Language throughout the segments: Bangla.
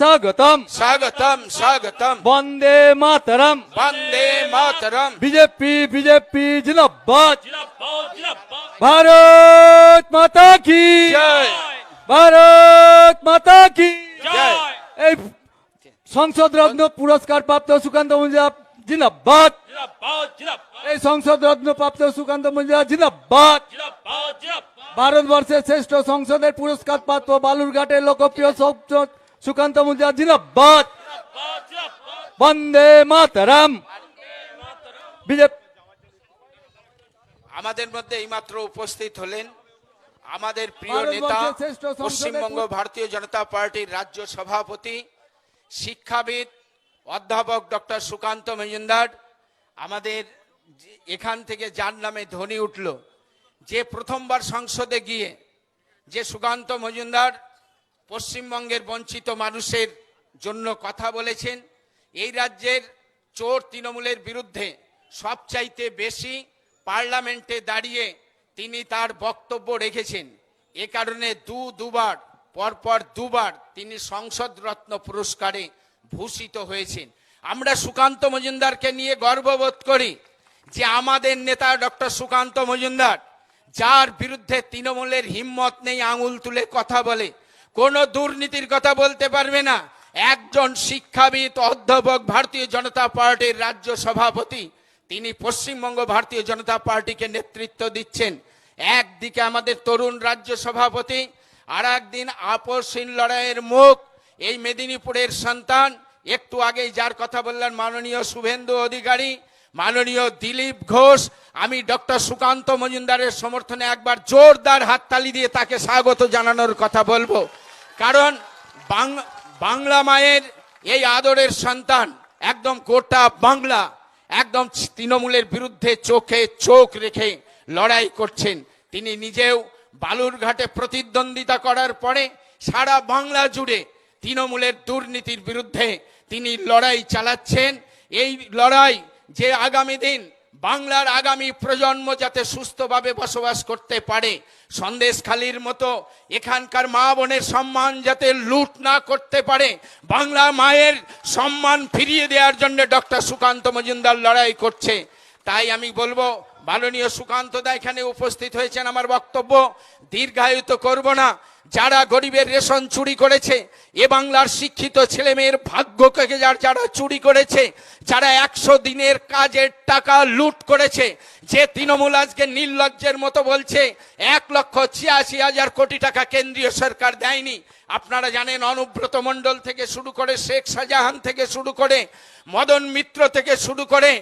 স্বাগতম। স্বাগতম স্বাগতম। বন্দে মাতরম। বন্দে মাতরম। বিজেপি বিজেপি জিন্দাবাদ। ভারত মাতা কি? ভারত মাতা কি? এই সংসদ রত্ন পুরস্কার প্রাপ্ত সুকান্ত মুঞ্জা জিন্দাবাদ। এই সংসদ রত্ন প্রাপ্ত সুকান্ত মুঞ্জা জিন্দাবাদ। ভারতবর্ষের শ্রেষ্ঠ সংসদের পুরস্কার প্রাপ্ত বালুরঘাটের লোকপ্রিয় সংসদ সুকান্ত জিন্দাবাদ জিন্দাবাদ। বন্দে মাতারাম। বিজেপি আমাদের মধ্যে এইমাত্র উপস্থিত হলেন আমাদের প্রিয় নেতা পশ্চিমবঙ্গ ভারতীয় জনতা পার্টির রাজ্য সভাপতি শিক্ষাবিদ অধ্যাপক ডক্টর সুকান্ত মজুমদার। আমাদের এখান থেকে যার নামে ধ্বনি উঠল যে প্রথমবার সংসদে গিয়ে যে সুকান্ত মজুমদার পশ্চিমবঙ্গের বঞ্চিত মানুষের জন্য কথা বলেছেন। এই রাজ্যের চোর তৃণমূলের বিরুদ্ধে সবচাইতে বেশি পার্লামেন্টে দাঁড়িয়ে তিনি তার বক্তব্য রেখেছেন। এ কারণে দু, দুবার, পরপর দুবার তিনি সংসদ রত্ন পুরস্কারে ভূষিত হয়েছেন। আমরা সুকান্ত মজুমদারকে নিয়ে গর্ববোধ করি যে আমাদের নেতা ডক্টর সুকান্ত মজুমদার, যার বিরুদ্ধে তৃণমূলের হিম্মত নেই, আঙুল তুলে কথা বলে কোনো দুর্নীতির কথা বলতে পারবে না। একজন শিক্ষাবিদ, অধ্যাপক ভারতীয় জনতা পার্টির রাজ্য সভাপতি, তিনি পশ্চিমবঙ্গ ভারতীয় জনতা পার্টিকে নেতৃত্ব দিচ্ছেন। একদিকে আমাদের তরুণ রাজ্য সভাপতি আর একদিন আপসহীন লড়াইয়ের মুখ, এই মেদিনীপুরের সন্তান, একটু আগেই যার কথা বললেন মাননীয় শুভেন্দু অধিকারী মাননীয় দিলীপ ঘোষ, আমি ডক্টর সুকান্ত মজুমদারের সমর্থনে একবার জোরদার হাততালি দিয়ে তাকে স্বাগত জানানোর কথা বলব। কারণ বাংলা মায়ের এই আদরের সন্তান একদম গোটা বাংলা, একদম তৃণমূলের বিরুদ্ধে চোখে চোখ রেখে লড়াই করছেন। তিনি নিজেও বালুরঘাটে প্রতিদ্বন্দ্বিতা করার পরে সারা বাংলা জুড়ে তৃণমূলের দুর্নীতির বিরুদ্ধে তিনি লড়াই চালাচ্ছেন। এই লড়াই যে আগামী দিন বাংলার আগামী প্রজন্ম যাতে সুস্থভাবে বসবাস করতে পারে, সন্দেশখালির মতো এখানকার মা বোনের সম্মান যাতে লুট না করতে পারে, বাংলা মায়ের সম্মান ফিরিয়ে দেওয়ার জন্য ডক্টর সুকান্ত মজুমদার লড়াই করছে। তাই আমি বলব, মাননীয় সুকান্ত দা এখানে উপস্থিত হয়েছেন আমার বক্তব্য, দীর্ঘায়িত করব না। যারা গরিবের রেশন চুরি করেছে, এ বাংলার শিক্ষিত ছেলে মেয়ের ভাগ্যকে যার যারা চুরি করেছে, যারা একশো দিনের কাজের টাকা লুট করেছে, যে তৃণমূল আজকে নির্লজ্জের মতো বলছে, এক লক্ষ ছিয়াশি হাজার কোটি টাকা কেন্দ্রীয় সরকার দেয়নি। আপনারা জানেন, অনুব্রত মণ্ডল থেকে শুরু করে শেখ শাহজাহান থেকে শুরু করে মদন মিত্র থেকে শুরু করে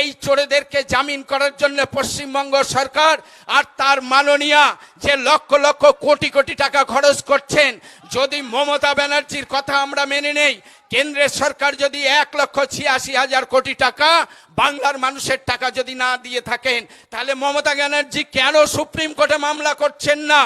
এই চোরেদেরকে জামিন করার জন্য পশ্চিমবঙ্গ সরকার আর তার মাননীয়া যে লক্ষ লক্ষ কোটি কোটি টাকা খরচ করছেন, যদি মমতা ব্যানার্জির কথা আমরা মেনে নেই কেন্দ্রের সরকার যদি এক লক্ষ ছিয়াশি হাজার কোটি টাকা বাংলার মানুষের টাকা যদি না দিয়ে থাকেন, তাহলে মমতা ব্যানার্জি কেন সুপ্রিম কোর্টে মামলা করছেন না?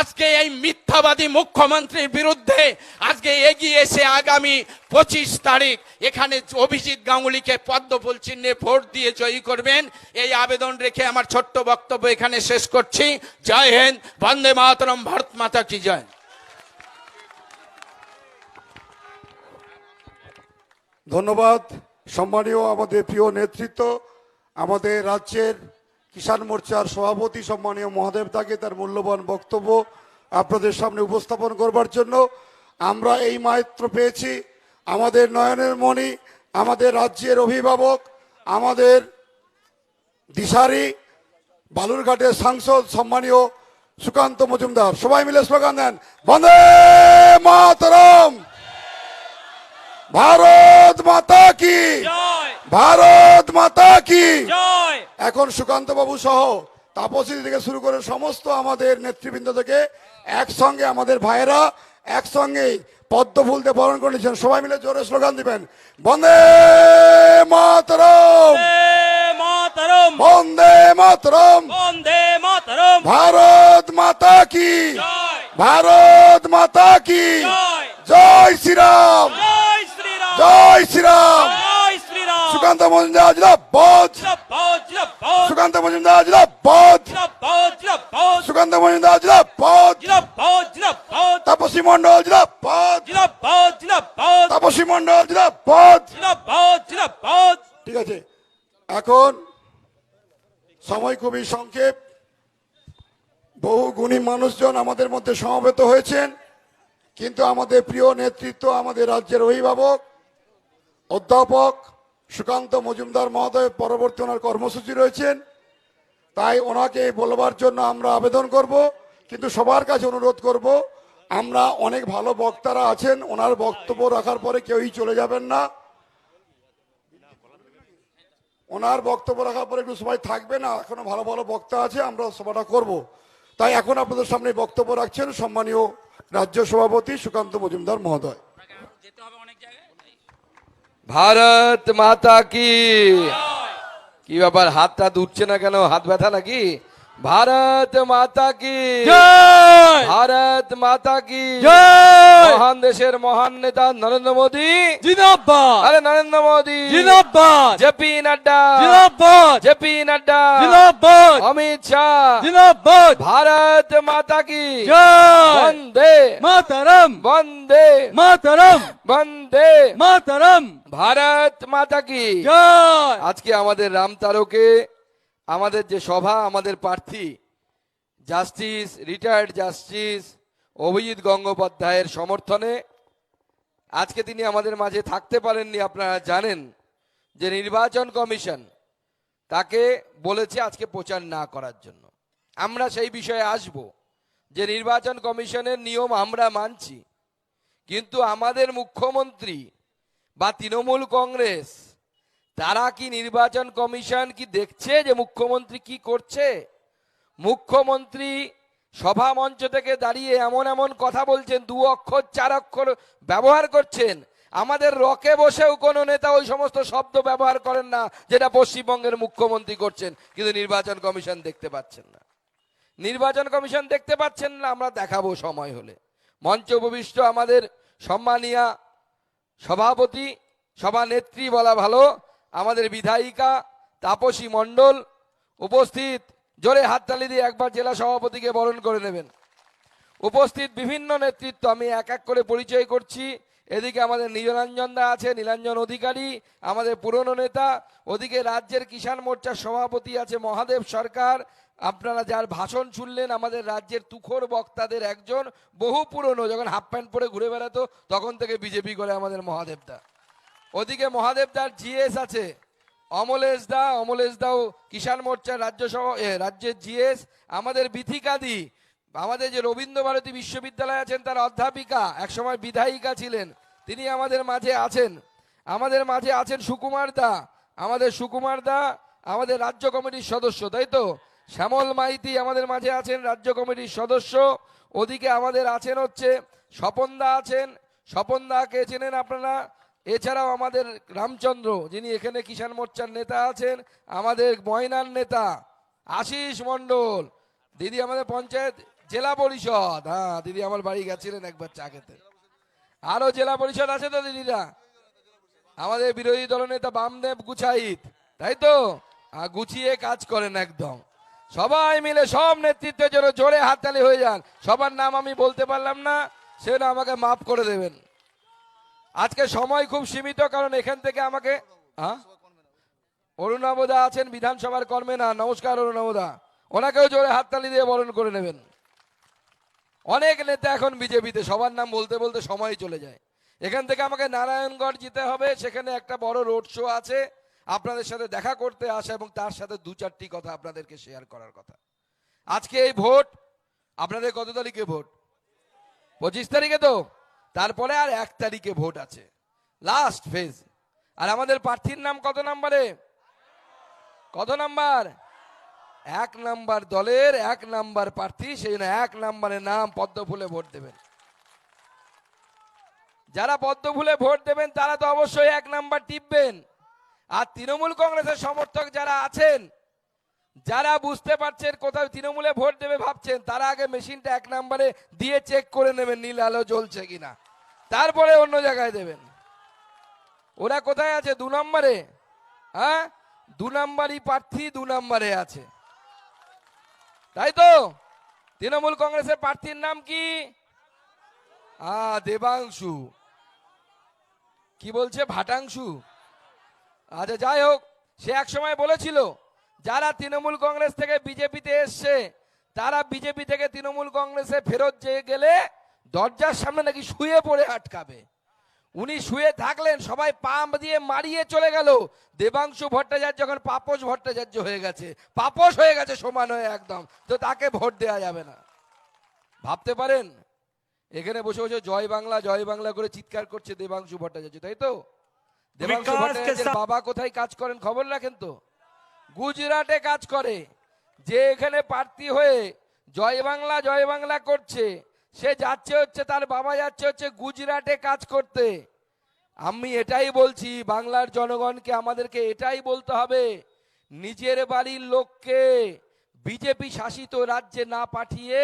আজকে এই মিথ্যাবাদী মুখ্যমন্ত্রীর বিরুদ্ধে আজকে এগিয়ে এসে আগামী পঁচিশ তারিখ এখানে অভিজিৎ গাঙ্গুলিকে পদ্মফুল চিহ্নে ভোট দিয়ে জয়ী করবেন। এই আবেদন রেখে আমার ছোট্ট বক্তব্য এখানে শেষ করছি। জয় হিন্দ, বন্দে মাতরম, ভারত মাতা কি জয়। ধন্যবাদ। সম্মানীয় আমাদের প্রিয় নেতৃত্ব, আমাদের রাজ্যের কিষাণ মোর্চার সভাপতি সম্মানীয় মহাদেব দাকে তার মূল্যবান বক্তব্য আপনাদের সামনে উপস্থাপন করবার জন্য আমরা এই মাত্র পেয়েছি। আমাদের নয়নের মণি, আমাদের রাজ্যের অভিভাবক, আমাদের দিশারি, বালুরঘাটের সাংসদ সম্মানীয় সুকান্ত মজুমদার। সবাই মিলে স্লোগান দেন, বন্দে মাতরম! ভারত মাতা কি? ভারত মাতা কি? এখন সুকান্ত বাবু সহ তাপসী থেকে শুরু করে সমস্ত আমাদের নেতৃবৃন্দ থেকে একসঙ্গে আমাদের ভাইয়েরা একসঙ্গে পদ্ম ফুলতে বরণ করে নিয়েছেন। সবাই মিলে জোরে স্লোগান দিবেন। বন্দে মাতরম। বন্দে মাতরম। বন্দে মাতরম। ভারত মাতা কি? ভারত মাতা কি? জয়। জয় শ্রীরাম। জয় শ্রীরাম। সুকান্ত মজুমদার জিন্দাবাদ। জিন্দাবাদ সুকান্ত মজুমদার জিন্দাবাদ। জিন্দাবাদ সুকান্ত মজুমদার জিন্দাবাদ। জিন্দাবাদ তাপসী মন্ডল জিন্দাবাদ। জিন্দাবাদ তাপসী মন্ডল জিন্দাবাদ জিন্দাবাদ। ঠিক আছে। এখন সময় খুবই সংক্ষেপ। বহু গুণী মানুষজন আমাদের মধ্যে সমবেত হয়েছেন। কিন্তু আমাদের প্রিয় নেতৃত্ব আমাদের রাজ্যের অভিভাবক অধ্যাপক সুকান্ত মজুমদার মহোদয় পরবর্তী ওনার কর্মসূচি রয়েছেন। তাই ওনাকে বলবার জন্য আমরা আবেদন করব, কিন্তু সবার কাছে অনুরোধ করব, আমরা অনেক ভালো বক্তারা আছেন, ওনার বক্তব্য রাখার পরে কেউই চলে যাবেন না। ওনার বক্তব্য রাখার পরে একটু সবাই থাকবে না এখনও ভালো ভালো বক্তা আছে, আমরা সভাটা করব। তাই এখন আপনাদের সামনে বক্তব্য রাখছেন সম্মানীয় রাজ্য সভাপতি সুকান্ত মজুমদার মহোদয়। ভারত মাতা কি? কি ব্যাপার? হাতটা উঠছে না কেন? হাত ব্যথা নাকি? ভারত মাতা কি? ভারত মাতা কি? মহান দেশের মহান নেতা নরেন্দ্র মোদী। জিন্দাবাদ! আরে নরেন্দ্র মোদী। জিন্দাবাদ! জেপি নাড্ডা। জিন্দাবাদ! জেপি নাড্ডা। জিন্দাবাদ! অমিত শাহ। জিন্দাবাদ! ভারত মাতা কি? বন্দে। মাতারাম! বন্দে। মাতারাম! বন্দে। মাতারাম! ভারত মাতা কি? আজকে আমাদের রামতারকে আমাদের যে সভা, আমাদের প্রার্থী, জাস্টিস, রিটায়ার্ড জাস্টিস অভিজিৎ গঙ্গোপাধ্যায়ের সমর্থনে আজকে তিনি আমাদের মাঝে থাকতে পারেননি, আপনারা জানেন, যে নির্বাচন কমিশন তাকে বলেছে আজকে প্রচার না করার জন্য। আমরা সেই বিষয়ে আসব, যে নির্বাচন কমিশনের নিয়ম আমরা মানছি, কিন্তু আমাদের মুখ্যমন্ত্রী বা তৃণমূল কংগ্রেস তারা কি নির্বাচন কমিশন কি দেখছে যে মুখ্যমন্ত্রী কি করছে? মুখ্যমন্ত্রী সভা মঞ্চ থেকে দাঁড়িয়ে এমন এমন কথা বলছেন, দু অক্ষর, চার অক্ষর ব্যবহার করছেন। আমাদের রকে বসেও কোনো নেতা ওই সমস্ত শব্দ ব্যবহার করেন না, যেটা পশ্চিমবঙ্গের মুখ্যমন্ত্রী করছেন, কিন্তু নির্বাচন কমিশন দেখতে পাচ্ছেন না। নির্বাচন কমিশন দেখতে পাচ্ছেন না, আমরা দেখাবো সময় হলে। মঞ্চ উপবিষ্ট আমাদের সম্মানীয়া সভাপতি, সভানেত্রী বলা ভালো আমাদের বিধায়িকা তাপসী মণ্ডল উপস্থিত। জোরে হাততালি দিয়ে একবার জেলা সভাপতিকে বরণ করে নেবেন। উপস্থিত বিভিন্ন নেতৃত্ব, আমি এক এক করে পরিচয় করছি। এদিকে আমাদের নীলাঞ্জন দা আছে, নীলাঞ্জন অধিকারী, আমাদের পুরনো নেতা। ওদিকে রাজ্যের কিষাণ মোর্চার সভাপতি আছে মহাদেব সরকার। আপনারা যার ভাষণ শুনলেন, আমাদের রাজ্যের তুখোর বক্তাদের একজন, বহু পুরনো, যখন হাফ প্যান্ট পরে ঘুরে বেড়াতো, তখন থেকে বিজেপি করে আমাদের মহাদেব দা। ওদিকে মহাদেব দার জিএস আছে। অমলেশ দা, অমলেশ দাও, কিষাণ মোর্চার রাজ্য সভা রাজ্যের জিএস, আমাদের বিথিকাদি আমাদের যে রবীন্দ্র ভারতী বিশ্ববিদ্যালয় আছেন, তার অধ্যাপিকা, একসময় বিধায়িকা ছিলেন। তিনি আমাদের মাঝে আছেন। আমাদের মাঝে আছেন সুকুমার দা। আমাদের সুকুমার দা আমাদের রাজ্য কমিটির সদস্য, তাই তো? শ্যামল মাইতি আমাদের মাঝে আছেন রাজ্য কমিটির সদস্য। ওদিকে আমাদের আছেন হচ্ছে স্বপন দা আছেন। স্বপন দাকে চেনেন আপনারা? এছাড়াও আমাদের রামচন্দ্র, যিনি এখানে কিষাণ মোর্চার নেতা আছেন, আমাদের ময়নার নেতা, আশিস মণ্ডল। দিদি আমাদের পঞ্চায়েত জেলা পরিষদ। হ্যাঁ দিদি আমার বাড়ি গেছিলেন একবার চা খেতে। আরও জেলা পরিষদ আছে তো দিদিরা? আমাদের বিরোধী দলনেতা বামদেব গুছাইত, তাই তো? গুছিয়ে কাজ করেন একদম। সবাই মিলে সব নেতৃত্বের জন্য জোরে হাততালি হয়ে যান। সবার নাম আমি বলতে পারলাম না সে না আমাকে মাফ করে দেবেন। আজকে সময় খুব সীমিত, কারণ এখান থেকে আমাকে হ্যাঁ? আছেন বিধানসভার কর্মে না? নমস্কার অরুণাবদা। ওনাকেও জোরে হাততালি দিয়ে বরণ করে নেবেন। অনেক নেতা এখন বিজেপিতে, সবার নাম বলতে বলতে সময় চলে যায়। এখান থেকে আমাকে নারায়ণগড় যেতে হবে, সেখানে একটা বড় রোড শো আছে। আপনাদের সাথে দেখা করতে আসা এবং তার সাথে দু চারটি কথা আপনাদেরকে শেয়ার করার কথা। আজকে এই ভোট, আপনাদের কত তারিখে ভোট? পঁচিশ তারিখে তো? তারপরে আর এক তারিখে ভোট আছে। লাস্ট ফেজ আর আমাদের প্রার্থীর নাম কত নাম্বারে? কত নাম্বার? এক নাম্বার দলের এক নাম্বার প্রার্থী, সেই জন্য এক নাম্বারের নাম পদ্ম ফুলে ভোট দেবেন। যারা পদ্ম ফুলে ভোট দেবেন, তারা তো অবশ্যই এক নাম্বার টিপবেন। আর তৃণমূল কংগ্রেসের সমর্থক যারা আছেন যারা বুঝতে পারছেন কোথাও তৃণমূলে ভোট দেবে ভাবছেন, তারা আগে মেশিনটা এক নাম্বারে দিয়ে চেক করে নেবেন নীল আলো জ্বলছে কিনা। তারপরে অন্য জায়গায় দেবেন। ওরা কোথায় আছে? দু নম্বরে? হ্যাঁ? দু নম্বরই প্রার্থী দু নম্বরে আছে। তাই তো? তৃণমূল কংগ্রেসের প্রার্থীর নাম কি? আ, দেবাংশু। কি বলছে? ভাটাংশু। আচ্ছা যাই হোক, সে এক সময় বলেছিল যারা তৃণমূল কংগ্রেস থেকে বিজেপিতে এসছে তারা বিজেপি থেকে তৃণমূল কংগ্রেসে ফেরত যেয়ে গেলে দরজার সামনে নাকি শুয়ে পড়ে আটকাবে। উনি শুয়ে থাকলেন সবাই পাম্প দিয়ে মারিয়ে চলে গেল। দেবাংশু ভট্টাচার্য যখন পাপস ভট্টাচার্য হয়ে গেছে। পাপস হয়ে গেছে সমান হয়ে একদম। তো তাকে ভোট দেওয়া যাবে না। ভাবতে পারেন? এখানে বসে বসে জয় বাংলা জয় বাংলা করে চিৎকার করছে দেবাংশু ভট্টাচার্য তাই তো? দেবাংশু ভট্টাচার্যের বাবা কোথায় কাজ করেন খবর রাখেন তো? গুজরাটে কাজ করে, যে এখানে প্রার্থী হয়ে জয় বাংলা জয় বাংলা করছে, সে যাচ্ছে হচ্ছে, তার বাবা যাচ্ছে হচ্ছে গুজরাটে কাজ করতে। আমি এটাই বলছি, বাংলার জনগণকে আমাদেরকে এটাই বলতে হবে, নিজের বাড়ির লোককে বিজেপি শাসিত রাজ্যে না পাঠিয়ে,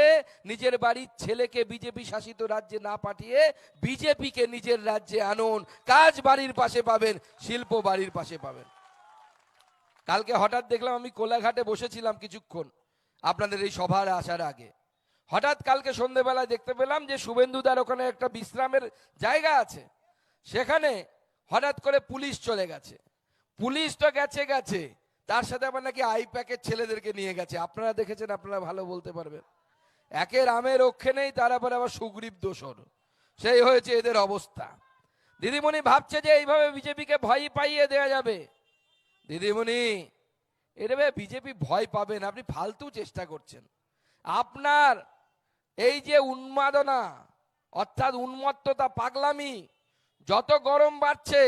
নিজের বাড়ির ছেলেকে বিজেপি শাসিত রাজ্যে না পাঠিয়ে, বিজেপিকে নিজের রাজ্যে আনুন, কাজ বাড়ির পাশে পাবেন, শিল্প বাড়ির পাশে পাবেন। কালকে হঠাৎ দেখলাম আমি কোলাঘাটে বসেছিলাম কিছুক্ষণ আপনাদের এই সভার আসার আগে। হঠাৎ কালকে সন্ধেবেলায় দেখতে পেলাম যে শুভেন্দুদার ওখানে একটা বিশ্রামের জায়গা আছে। সেখানে হঠাৎ করে পুলিশ চলে গেছে। পুলিশ তো গেছে গেছে। তার সাথে আবার নাকি আই প্যাকের ছেলেদেরকে নিয়ে গেছে। আপনারা দেখেছেন, আপনারা ভালো বলতে পারবেন। একের আমের রক্ষে নেই, তার আবার আবার সুগ্রীব দোষর। সেই হয়েছে এদের অবস্থা। দিদিমণি ভাবছে যে এইভাবে বিজেপিকে ভয় পাইয়ে দেওয়া যাবে। দিদিমণি এটা বিজেপি ভয় পাবেন আপনি ফালতু চেষ্টা করছেন। আপনার এই যে উন্মাদনা, অর্থাৎ উন্মত্ততা, পাগলামি, যত গরম বাড়ছে,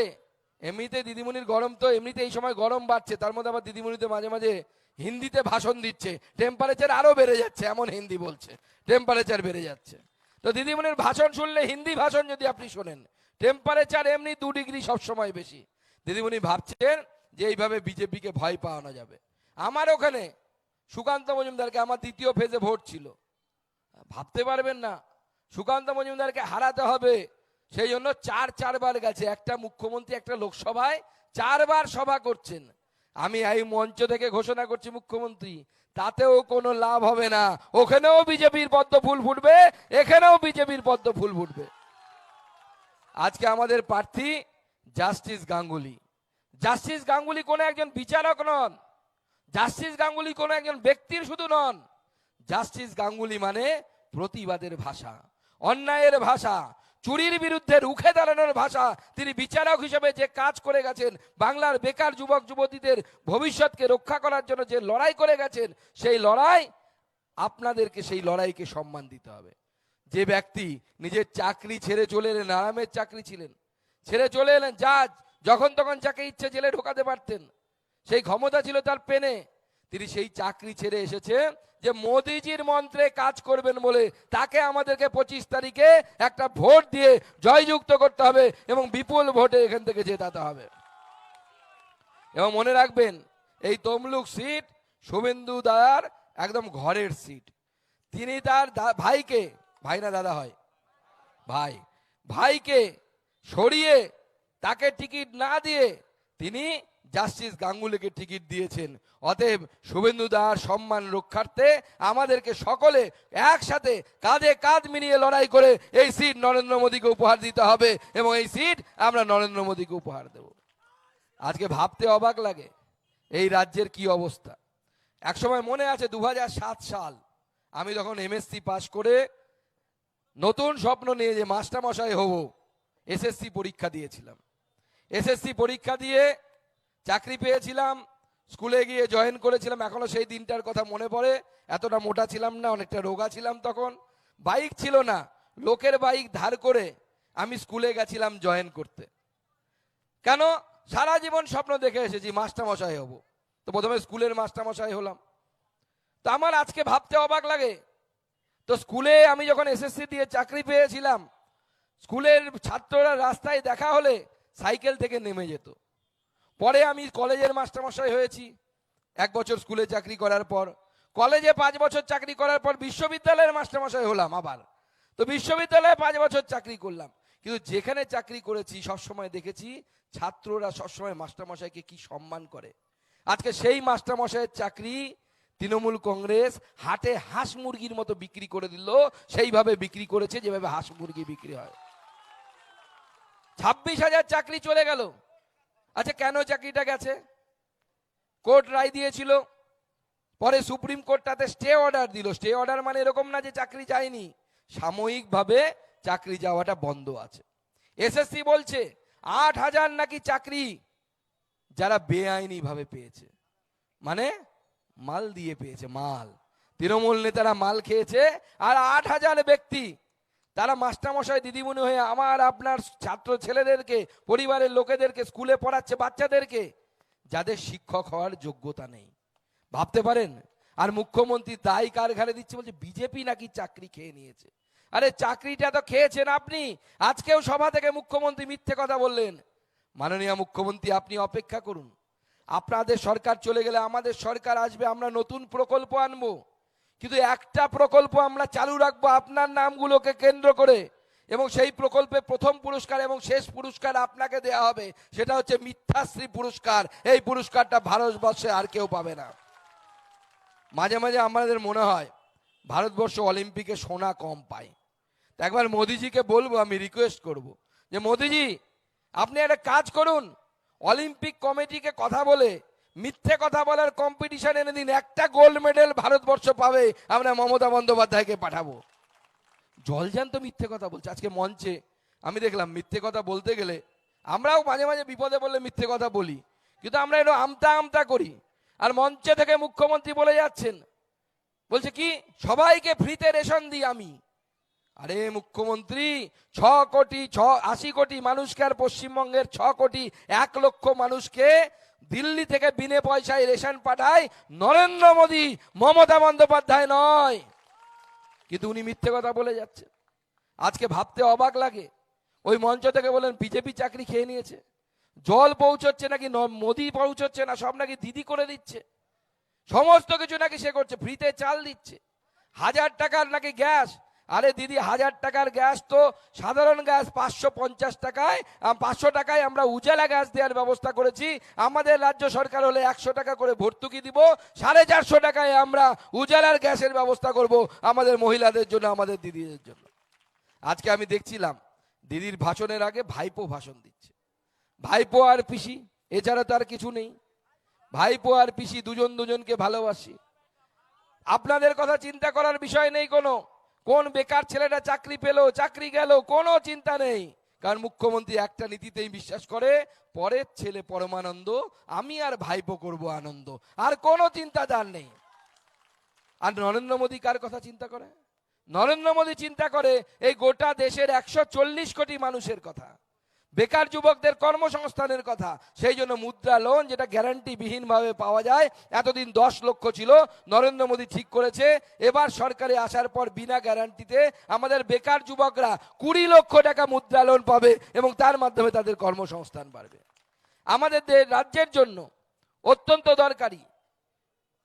এমনিতে দিদিমণির গরম তো, এমনিতে এই সময় গরম বাড়ছে, তার মধ্যে আবার দিদিমণিতে মাঝে মাঝে হিন্দিতে ভাষণ দিচ্ছে। টেম্পারেচার আরও বেড়ে যাচ্ছে, এমন হিন্দি বলছে টেম্পারেচার বেড়ে যাচ্ছে। তো দিদিমণির ভাষণ শুনলে, হিন্দি ভাষণ যদি আপনি শোনেন টেম্পারেচার এমনি দু ডিগ্রি সবসময় বেশি। দিদিমণি ভাবছেন যে এইভাবে বিজেপিকে ভয় পাওয়ানো যাবে। আমার ওখানে সুকান্ত মজুমদারকে আমার দ্বিতীয় ফেজে ভোট ছিল। ভাবতে পারবেন না, সুকান্ত মজুমদারকে হারাতে হবে। সেই জন্য চার চারবার গেছে, একটা মুখ্যমন্ত্রী, একটা লোকসভায় চারবার সভা করছেন। আমি এই মঞ্চ থেকে ঘোষণা করছি মুখ্যমন্ত্রী, তাতেও কোনো লাভ হবে না। ওখানেও বিজেপির পদ্ম ফুল ফুটবে, এখানেও বিজেপির পদ্ম ফুল ফুটবে। আজকে আমাদের প্রার্থী জাস্টিস গাঙ্গুলি। জাস্টিস গাঙ্গুলি কোনো একজন বিচারক নন। জাস্টিস গাঙ্গুলি কোনো একজন ব্যক্তির শুধু নন। জাস্টিস গাঙ্গুলি মানে প্রতিবাদের ভাষা, অন্যায়ের ভাষা, চুরির বিরুদ্ধে রুখে দাঁড়ানোর ভাষা। তিনি বিচারক হিসেবে যে কাজ করে গেছেন, বাংলার বেকার যুবক যুবতীদের ভবিষ্যৎকে রক্ষা করার জন্য যে লড়াই করে গেছেন, সেই লড়াই আপনাদেরকে, সেই লড়াইকে সম্মান দিতে হবে। যে ব্যক্তি নিজের চাকরি ছেড়ে চলে এলেন, আরামের চাকরি ছিলেন, ছেড়ে চলে এলেন জাজ যখন তখন যাকে ইচ্ছে জেলে ঢোকাতে পারতেন, সেই ক্ষমতা ছিল তার পেনে। তিনি সেই চাকরি ছেড়ে এসেছে যে মোদিজির মন্ত্রে কাজ করবেন বলে তাকে আমাদেরকে পঁচিশ তারিখে একটা ভোট দিয়ে জয়যুক্ত করতে হবে এবং বিপুল ভোটে এখান থেকে জেতাতে হবে। এবং মনে রাখবেন, এই তমলুক সিট শুভেন্দু দাদার একদম ঘরের সিট। তিনি তার ভাইকে, ভাই না দাদা হয়, ভাই, ভাইকে সরিয়ে তাকে টিকিট না দিয়ে তিনি জাস্টিস গাঙ্গুলিকে টিকিট দিয়েছেন। অতএব শুভেন্দু দার সম্মান রক্ষার্থে আমাদেরকে সকলে একসাথে কাঁধে কাঁধ মিলিয়ে লড়াই করে এই সিট নরেন্দ্র মোদীকে উপহার দিতে হবে এবং এই সিট আমরা নরেন্দ্র মোদীকে উপহার দেব। আজকে ভাবতে অবাক লাগে এই রাজ্যের কি অবস্থা। একসময় মনে আছে দু হাজার সাত সাল আমি তখন এমএসসি পাশ করে নতুন স্বপ্ন নিয়ে যে মাস্টারমশাই হব এসএসসি পরীক্ষা দিয়েছিলাম। এসএসসি পরীক্ষা দিয়ে চাকরি পেয়েছিলাম, স্কুলে গিয়ে জয়েন করেছিলাম, এখনও সেই দিনটার কথা মনে পড়ে। এতটা মোটা ছিলাম না, অনেকটা রোগা ছিলাম তখন। বাইক ছিল না, লোকের বাইক ধার করে আমি স্কুলে গেছিলাম জয়েন করতে। কেন? সারা জীবন স্বপ্ন দেখে এসেছি, মাস্টারমশাই হব। তো প্রথমে স্কুলের মাস্টারমশাই হলাম। তো আমার আজকে ভাবতে অবাক লাগে। তো স্কুলে আমি যখন এসএসসি দিয়ে চাকরি পেয়েছিলাম, স্কুলের ছাত্ররা রাস্তায় দেখা হলে সাইকেল থেকে নেমে যেত। পরে আমি কলেজের মাস্টারমশাই হয়েছি। এক বছর স্কুলে চাকরি করার পর, কলেজে পাঁচ বছর চাকরি করার পর বিশ্ববিদ্যালয়ের মাস্টারমশাই হলাম আবার। তো বিশ্ববিদ্যালয়ে পাঁচ বছর চাকরি করলাম। কিন্তু যেখানে চাকরি করেছি, সবসময় দেখেছি ছাত্ররা সবসময় মাস্টারমশাইকে কি সম্মান করে। আজকে সেই মাস্টারমশাইয়ের চাকরি তৃণমূল কংগ্রেস হাটে হাঁস মুরগির মতো বিক্রি করে দিল। সেইভাবে বিক্রি করেছে, যেভাবে হাঁস মুরগি বিক্রি হয়। ছাব্বিশ হাজার চাকরি চলে গেল। আচ্ছা কেন চাকরিটা গেছে? কোর্ট রায় দিয়েছিল, পরে সুপ্রিম কোর্ট তাতে স্টে অর্ডার দিল। স্টে অর্ডার মানে এরকম না যে চাকরি যায়নি। সাময়িকভাবে চাকরি যাওয়াটা বন্ধ আছে। এসএসসি বলছে, আট হাজার নাকি চাকরি যারা বেআইনি ভাবে পেয়েছে। মানে মাল দিয়ে পেয়েছে, মাল। তৃণমূল নেতারা মাল খেয়েছে, আর আট হাজার ব্যক্তি তারা মাস্টারমশাই, দিদিমণি হয়ে আমার আপনার ছাত্র ছেলেদেরকে, পরিবারের লোকেদেরকে, স্কুলে পড়াচ্ছে বাচ্চাদেরকে, যাদের শিক্ষক হওয়ার যোগ্যতা নেই। ভাবতে পারেন? আর মুখ্যমন্ত্রী দায় কার ঘাড়ে দিচ্ছে বলছে, বিজেপি নাকি চাকরি খেয়ে নিয়েছে? আরে চাকরিটা তো খেয়েছেন আপনি। আজকেও সভা থেকে মুখ্যমন্ত্রী মিথ্যে কথা বললেন। মাননীয় মুখ্যমন্ত্রী, আপনি অপেক্ষা করুন। আপনাদের সরকার চলে গেলে আমাদের সরকার আসবে, আমরা নতুন প্রকল্প আনব। কিন্তু একটা প্রকল্প আমরা চালু রাখব আপনার নামগুলোকে কেন্দ্র করে এবং সেই প্রকল্পে প্রথম পুরস্কার এবং শেষ পুরস্কার আপনাকে দেয়া হবে। সেটা হচ্ছে মিথ্যাশ্রী পুরস্কার। এই পুরস্কারটা ভারতবর্ষে আর কেউ পাবে না। মাঝে মাঝে আমাদের মনে হয়, ভারতবর্ষ অলিম্পিকে সোনা কম পায়। তা একবার মোদিজিকে বলব, আমি রিকোয়েস্ট করব যে, মোদিজি, আপনি একটা কাজ করুন। অলিম্পিক কমিটিকে কথা বলে মিথ্যে কথা বলার কম্পিটিশন এনে দিন, একটা গোল্ড মেডেল ভারতবর্ষ পাবে, আমরা মমতা বন্দ্যোপাধ্যায়কে পাঠাবো। জলজান তো মিথ্যে কথা বলছে, আজকে মঞ্চে আমি দেখলাম মিথ্যে কথা বলতে গেলে আমরাও মাঝে মাঝে বিপদে বললে মিথ্যে কথা বলি, কিন্তু আমরা একটু আমতা আমতা করি। আর মঞ্চে থেকে মুখ্যমন্ত্রী বলে যাচ্ছেন, বলছে কি, সবাইকে ফ্রিতে রেশন দিই আমি। আরে মুখ্যমন্ত্রী, ছ কোটি, ছ, আশি কোটি মানুষকে আর পশ্চিমবঙ্গের ছ কোটি, এক লক্ষ মানুষকে দিল্লি থেকে বিনে পয়সায় রেশন পাঠায় নরেন্দ্র মোদী, মমতা বন্দ্যোপাধ্যায় নয়। কিন্তু উনি মিথ্যে কথা বলে যাচ্ছে। আজকে ভাবতে অবাক লাগে। ওই মঞ্চ থেকে বলেন, বিজেপি চাকরি খেয়ে নিয়েছে। জল পৌঁছচ্ছে নাকি মোদি পৌঁছচ্ছে না, সব নাকি দিদি করে দিচ্ছে। সমস্ত কিছু নাকি সে করছে, ফ্রিতে চাল দিচ্ছে। হাজার টাকার নাকি গ্যাস আরে দিদি, হাজার টাকার গ্যাস তো সাধারণ গ্যাস, পাঁচশো পঞ্চাশ টাকায় পাঁচশো টাকায় আমরা উজালা গ্যাস দেওয়ার ব্যবস্থা করেছি। আমাদের রাজ্য সরকার হলে একশো টাকা করে ভর্তুকি দিব, সাড়ে চারশো টাকায় আমরা উজালার গ্যাসের ব্যবস্থা করব আমাদের মহিলাদের জন্য, আমাদের দিদিদের জন্য। আজকে আমি দেখছিলাম, দিদির ভাষণের আগে ভাইপো ভাষণ দিচ্ছে। ভাইপো আর পিসি, এছাড়া তো আর কিছু নেই। ভাইপো আর পিসি দুজন দুজনকে ভালোবাসি। আপনাদের কথা চিন্তা করার বিষয় নেই কোনো। কোন বেকার ছেলেটা চাকরি পেল, চাকরি গেল, কোনো চিন্তা নেই। কারণ মুখ্যমন্ত্রী একটা নীতিতেই বিশ্বাস করে, পরের ছেলে পরমানন্দ, আমি আর ভাইপো করব আনন্দ। আর কোনো চিন্তা তার নেই। আর নরেন্দ্র মোদী কার কথা চিন্তা করে? নরেন্দ্র মোদী চিন্তা করে, এই গোটা দেশের একশো চল্লিশ কোটি মানুষের কথা। বেকার যুবকদের কর্মসংস্থানের কথা। সেই জন্য মুদ্রা লোন যেটা গ্যারান্টি বিহীনভাবে পাওয়া যায়, এতদিন দশ লক্ষ ছিল, নরেন্দ্র মোদী ঠিক করেছে। এবার সরকারে আসার পর বিনা গ্যারান্টিতে আমাদের বেকার যুবকরা কুড়ি লক্ষ টাকা মুদ্রা লোন পাবে এবং তার মাধ্যমে তাদের কর্মসংস্থান বাড়বে। আমাদের রাজ্যের জন্য অত্যন্ত দরকারি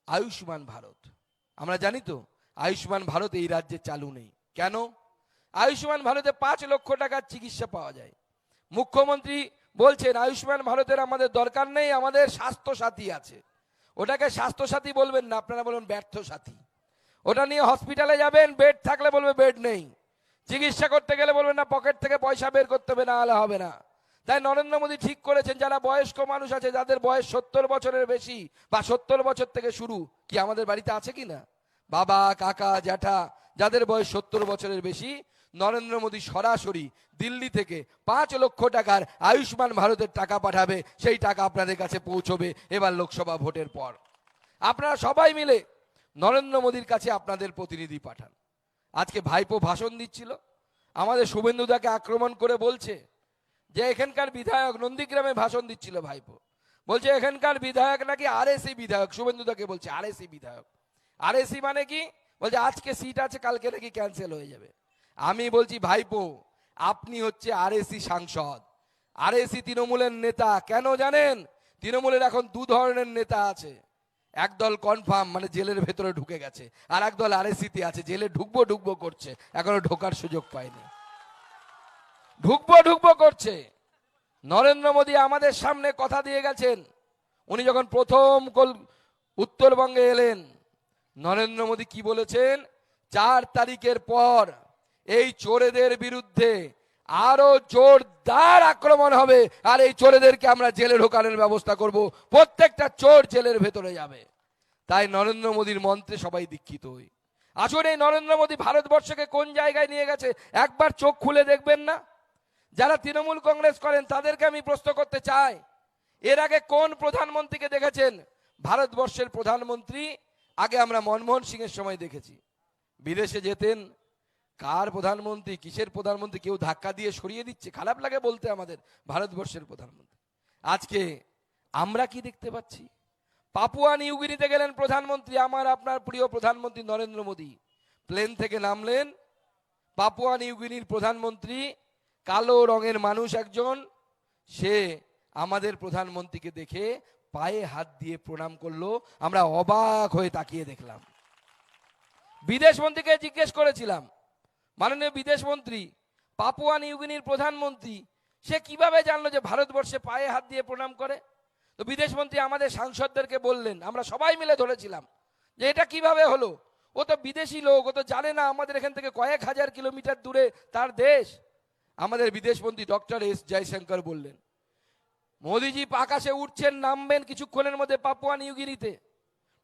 আয়ুষ্মান ভারত। আমরা জানি তো, আয়ুষ্মান ভারত এই রাজ্যে চালু নেই। কেন? আয়ুষ্মান ভারতে পাঁচ লক্ষ টাকার চিকিৎসা পাওয়া যায়। মুখ্যমন্ত্রী বলছেন, আয়ুষ্মান ভারতের আমাদের দরকার নেই, আমাদের স্বাস্থ্য সাথী আছে। ওটাকে স্বাস্থ্য সাথী বলবেন না, আপনারা বলবেন ব্যর্থ সাথী ওটা নিয়ে হসপিটালে যাবেন, বেড থাকলে বলবে বেড নেই। চিকিৎসা করতে গেলে বলবেন না, পকেট থেকে পয়সা বের করতে হবে, না হলে হবে না। তাই নরেন্দ্র মোদী ঠিক করেছেন, যারা বয়স্ক মানুষ আছে, যাদের বয়স সত্তর বছরের বেশি বা সত্তর বছর থেকে শুরু, কি আমাদের বাড়িতে আছে কি না? বাবা, কাকা, জ্যাঠা, যাদের বয়স সত্তর বছরের বেশি নরেন্দ্র মোদী সরাসরি দিল্লি থেকে পাঁচ লক্ষ টাকার আয়ুষ্মান ভারতের টাকা পাঠাবে, সেই টাকা আপনাদের কাছে পৌঁছবে এবার লোকসভা ভোটের পর। আপনারা সবাই মিলে নরেন্দ্র মোদীর কাছে আপনাদের প্রতিনিধি পাঠান। আজকে ভাইপো ভাষণ দিচ্ছিল। আমাদের শুভেন্দুদাকে আক্রমণ করে বলছে যে, এখানকার বিধায়ক নন্দীগ্রামে ভাষণ দিচ্ছিল ভাইপো। বলছে, এখানকার বিধায়ক নাকি আর আরএসি বিধায়ক? শুভেন্দুদাকে বলছে আর আরএসি বিধায়ক। আরএসি মানে কি? বলছে, আজকে সিট আছে, কালকে নাকি ক্যান্সেল হয়ে যাবে। আমি বলছি, ভাইপো, আপনি হচ্ছে আরএসি সাংসদ। আরএসি তৃণমূলের নেতা, কেন জানেন? তৃণমূলের এখন দু ধরনের নেতা আছে। একদল কনফার্ম মানে জেলের ভেতরে ঢুকে গেছে, আর একদল আরএসিতে আছে। জেলে ঢুকবো ঢুকবো করছে, এখনও ঢোকার সুযোগ পায়নি ঢুকবো ঢুকবো করছে। নরেন্দ্র মোদী আমাদের সামনে কথা দিয়ে গেছেন। উনি যখন প্রথম কল, উত্তরবঙ্গে এলেন, নরেন্দ্র মোদী কি বলেছেন? চার তারিখের পর এই চোরেদের বিরুদ্ধে আরও জোরদার আক্রমণ হবে, আর এই চোরেদেরকে আমরা জেলে ঢোকানোর ব্যবস্থা করব। প্রত্যেকটা চোর জেলের ভেতরে যাবে। তাই নরেন্দ্র মোদীর মন্ত্রে সবাই দীক্ষিত হই। আসলে এই নরেন্দ্র মোদী ভারতবর্ষকে কোন জায়গায় নিয়ে গেছে, একবার চোখ খুলে দেখবেন না? যারা তৃণমূল কংগ্রেস করেন, তাদেরকে আমি প্রশ্ন করতে চাই, এর আগে কোন প্রধানমন্ত্রীকে দেখেছেন? ভারতবর্ষের প্রধানমন্ত্রী, আগে আমরা মনমোহন সিং এর সময় দেখেছি। বিদেশে যেতেন কার প্রধানমন্ত্রী, কিসের প্রধানমন্ত্রী, কেউ ধাক্কা দিয়ে সরিয়ে দিচ্ছে? খারাপ লাগে বলতে আমাদের ভারতবর্ষের প্রধানমন্ত্রী। আজকে আমরা কি দেখতে পাচ্ছি? পাপুয়া নিউগিনিতে গেলেন প্রধানমন্ত্রী, আমার আপনার প্রিয় প্রধানমন্ত্রী নরেন্দ্র মোদী। প্লেন থেকে নামলেন পাপুয়া নিউগিনির প্রধানমন্ত্রী, কালো রঙের মানুষ একজন। সে আমাদের প্রধানমন্ত্রীকে দেখে পায়ে হাত দিয়ে প্রণাম করল। আমরা অবাক হয়ে তাকিয়ে দেখলাম। বিদেশ মন্ত্রীকে জিজ্ঞেস করেছিলাম মাননীয় বিদেশ মন্ত্রী, পাপুয়া নিউগিনির প্রধানমন্ত্রী, সে কীভাবে জানলো যে ভারতবর্ষে পায়ে হাত দিয়ে প্রণাম করে? তো বিদেশ মন্ত্রী আমাদের সাংসদদেরকে বললেন, আমরা সবাই মিলে ধরেছিলাম যে এটা কীভাবে হলো? ও তো বিদেশি লোক, ও তো জানে না আমাদের এখান থেকে কয়েক হাজার কিলোমিটার দূরে তার দেশ। আমাদের বিদেশ মন্ত্রী ডক্টর এস জয়শঙ্কর বললেন, মোদিজি আকাশে উঠছেন, নামবেন কিছুক্ষণের মধ্যে পাপুয়া নিউগিনিতে।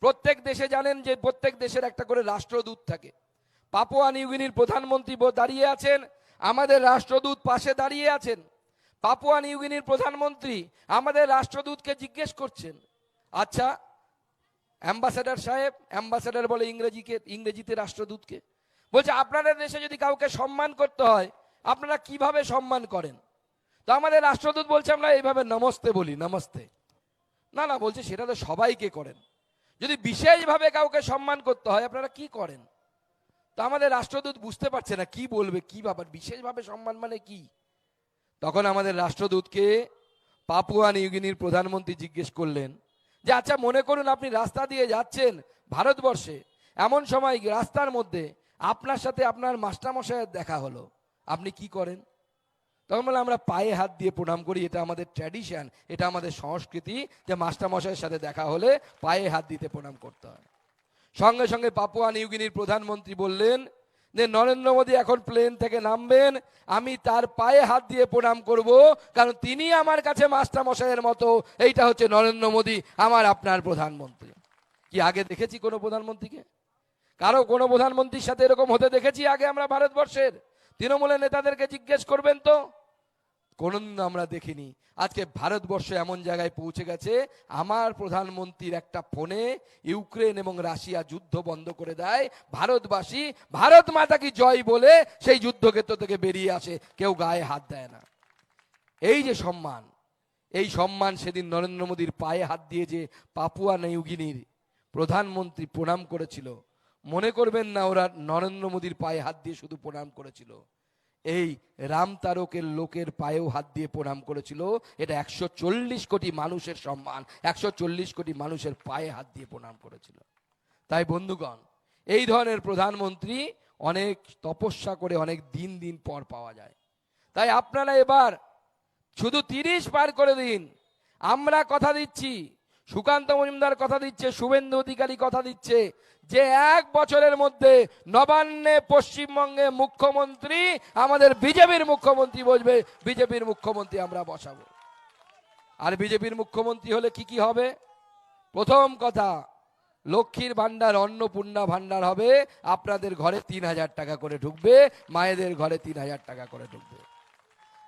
প্রত্যেক দেশে জানেন যে প্রত্যেক দেশের একটা করে রাষ্ট্রদূত থাকে। পাপুয়া নিউগিনির প্রধানমন্ত্রী দাঁড়িয়ে আছেন, আমাদের রাষ্ট্রদূত পাশে দাঁড়িয়ে আছেন। পাপুয়া নিউগিনির প্রধানমন্ত্রী আমাদের রাষ্ট্রদূতকে জিজ্ঞেস করছেন। আচ্ছা অ্যাম্বাসেডার সাহেব, অ্যাম্বাসেডার বলে ইংরেজিকে, ইংরেজিতে রাষ্ট্রদূতকে। বলছে, আপনাদের দেশে যদি কাউকে সম্মান করতে হয়, আপনারা কীভাবে সম্মান করেন? তো আমাদের রাষ্ট্রদূত বলছে, আমরা এইভাবে নমস্তে বলি, নমস্তে। না না, বলছে, সেটা তো সবাইকে করেন। যদি বিশেষভাবে কাউকে সম্মান করতে হয়, আপনারা কি করেন? তো আমাদের রাষ্ট্রদূত বুঝতে পারছে না কি বলবে, কি ব্যাপার, বিশেষভাবে সম্মান মানে কি? তখন আমাদের রাষ্ট্রদূতকে পাপুয়া নিউগিনির প্রধানমন্ত্রী জিজ্ঞেস করলেন যে আচ্ছা মনে করুন আপনি রাস্তা দিয়ে যাচ্ছেন ভারতবর্ষে, এমন সময় রাস্তার মধ্যে আপনার সাথে আপনার মাস্টারমশাইয়ের দেখা হলো। আপনি কি করেন? তখন বলে আমরা পায়ে হাত দিয়ে প্রণাম করি, এটা আমাদের ট্র্যাডিশন, এটা আমাদের সংস্কৃতি যে মাস্টারমশাইয়ের সাথে দেখা হলে পায়ে হাত দিতে প্রণাম করতে হয়। সঙ্গে সঙ্গে পাপুয়া নিউগিনির প্রধানমন্ত্রী বললেন যে, নরেন্দ্র মোদী এখন প্লেন থেকে নামবেন, আমি তার পায়ে হাত দিয়ে প্রণাম করব, কারণ তিনি আমার কাছে মাস্টারমশাইয়ের মতো। এইটা হচ্ছে নরেন্দ্র মোদী, আমার আপনার প্রধানমন্ত্রী। কি আগে দেখেছি কোনো প্রধানমন্ত্রীকে? কারও কোনো প্রধানমন্ত্রীর সাথে এরকম হতে দেখেছি আগে আমরা ভারতবর্ষের? তৃণমূলের নেতাদেরকে জিজ্ঞেস করবেন তো। কোনদিন আমরা দেখিনি। আজকে ভারতবর্ষ এমন জায়গায় পৌঁছে গেছে, আমার প্রধানমন্ত্রীর একটা ফোনে ইউক্রেন এবং রাশিয়া যুদ্ধ বন্ধ করে দেয়। ভারতবাসী, ভারত মাতা কি জয় বলে সেই যুদ্ধক্ষেত্র থেকে বেরিয়ে আসে, কেউ গায়ে হাত দেয় না। এই যে সম্মান, এই সম্মান সেদিন নরেন্দ্র মোদীর পায়ে হাত দিয়ে যে পাপুয়া নিউগিনির প্রধানমন্ত্রী প্রণাম করেছিল, মনে করবেন না ওরা নরেন্দ্র মোদীর পায়ে হাত দিয়ে শুধু প্রণাম করেছিল। এই রাম তারকের লোকের পায়েও হাত দিয়ে প্রণাম করেছিল। এটা একশো চল্লিশ কোটি মানুষের সম্মান, একশো চল্লিশ কোটি মানুষের পায়ে হাত দিয়ে প্রণাম করেছিল। তাই বন্ধুগণ, এই ধরনের প্রধানমন্ত্রী অনেক তপস্যা করে অনেক দিন দিন পর পাওয়া যায়। তাই আপনারা এবার শুধু তিরিশ পার করে দিন। আমরা কথা দিচ্ছি সুকান্ত মজুমদার কথা দিচ্ছে, শুভেন্দু অধিকারী কথা দিচ্ছে, যে এক বছরের মধ্যে নবান্নে পশ্চিমবঙ্গে মুখ্যমন্ত্রী, আমাদের বিজেপির মুখ্যমন্ত্রী বসবে, বিজেপির মুখ্যমন্ত্রী আমরা বসাবো। আর বিজেপির মুখ্যমন্ত্রী হলে কি কি হবে? প্রথম কথা, লক্ষ্মীর ভান্ডার অন্নপূর্ণা ভান্ডার হবে, আপনাদের ঘরে তিন হাজার টাকা করে ঢুকবে, মায়েদের ঘরে তিন হাজার টাকা করে ঢুকবে।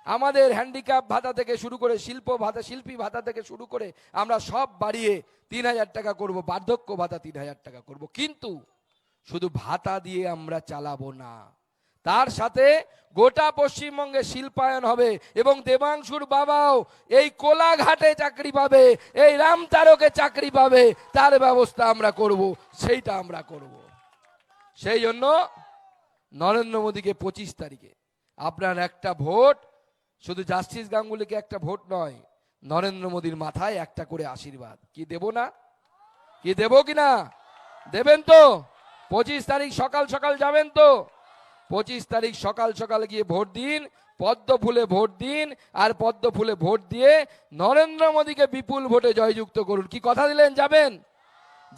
আমাদের হ্যান্ডিক্যাপ ভাতা থেকে শুরু করে শিল্প ভাতা, শিল্পী ভাতা থেকে শুরু করে আমরা সব বাড়িয়ে তিন হাজার টাকা করব, বার্ধক্য ভাতা তিন হাজার টাকা করব। কিন্তু শুধু ভাতা দিয়ে আমরা চালাবো না। তার সাথে গোটা পশ্চিমবঙ্গে শিল্পায়ন হবে এবং দেবাংশুর বাবাও এই কোলাঘাটে চাকরি পাবে, এই রামতারকে চাকরি পাবে, তার ব্যবস্থা আমরা করব, সেইটা আমরা করব। সেই জন্য নরেন্দ্র মোদীকে পঁচিশ তারিখে আপনার একটা ভোট শুধু জাস্টিস গাঙ্গুলিকে একটা ভোট নয়, নরেন্দ্র মোদীর মাথায় একটা করে আশীর্বাদ। কি দেব না? কি দেব কি না? দেবেন তো। পঁচিশ তারিখ সকাল সকাল যাবেন তো। পঁচিশ তারিখ সকাল সকাল গিয়ে ভোট দিন, পদ্ম ফুলে ভোট দিন, আর পদ্ম ফুলে ভোট দিয়ে নরেন্দ্র মোদীকে বিপুল ভোটে জয়যুক্ত করুন। কি কথা দিলেন? যাবেন?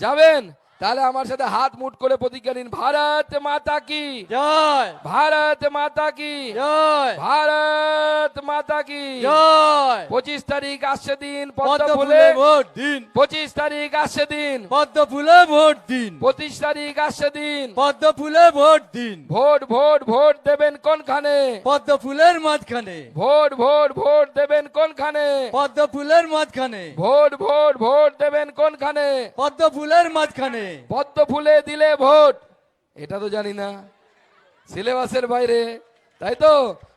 যাবেন? তাহলে আমার সাথে হাত মুট করে প্রতিজ্ঞা নিন ভারত মাতা কি? জয়। ভারত মাতা কি? জয়। ভারত মাতা কি? জয়। পঁচিশ তারিখ আসছে দিন পদ্ম ফুলে ভোট দিন। পঁচিশ তারিখ আসছে দিন। পদ্ম ফুলে ভোট দিন। পঁচিশ তারিখ আসছে দিন। পদ্ম ফুলে ভোট দিন। ভোট ভোট ভোট দেবেন কোনখানে? পদ্ম ফুলের মাঝখানে। ভোট ভোট ভোট দেবেন কোনখানে? পদ্ম ফুলের মাঝখানে। ভোট ভোট ভোট দেবেন কোনখানে? পদ্ম ফুলের মাঝখানে। পদ্ম ফুলে দিলে ভোট। এটা তো জানি না। সিলেবাসের বাইরে। তাই তো?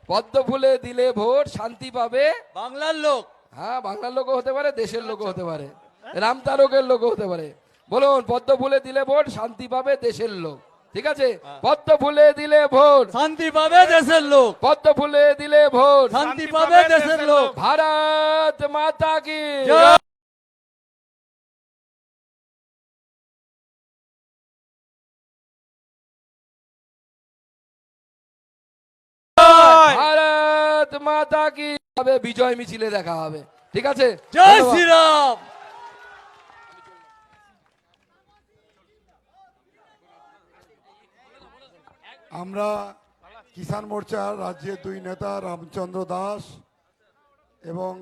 পদ্ম ফুলে দিলে ভোট শান্তি পাবে। বাংলার লোক। হ্যাঁ বাংলার লোকও হতে পারে দেশের লোকও হতে পারে। রামতারকের লোকও হতে পারে। বলুন পদ্ম ফুলে দিলে ভোট শান্তি পাবে দেশের লোক। ঠিক আছে? পদ্ম ফুলে দিলে ভোট। শান্তি পাবে দেশের লোক। পদ্ম ফুলে দিলে ভোট। শান্তি পাবে দেশের লোক। ভারত মাতা কি মাতা কি হবে? বিজয় মিছিলে দেখা হবে। ঠিক আছে? জয় শ্রীরাম! আমরা কিষাণ মোর্চার রাজ্যের দুই নেতা রামচন্দ্র দাস এবং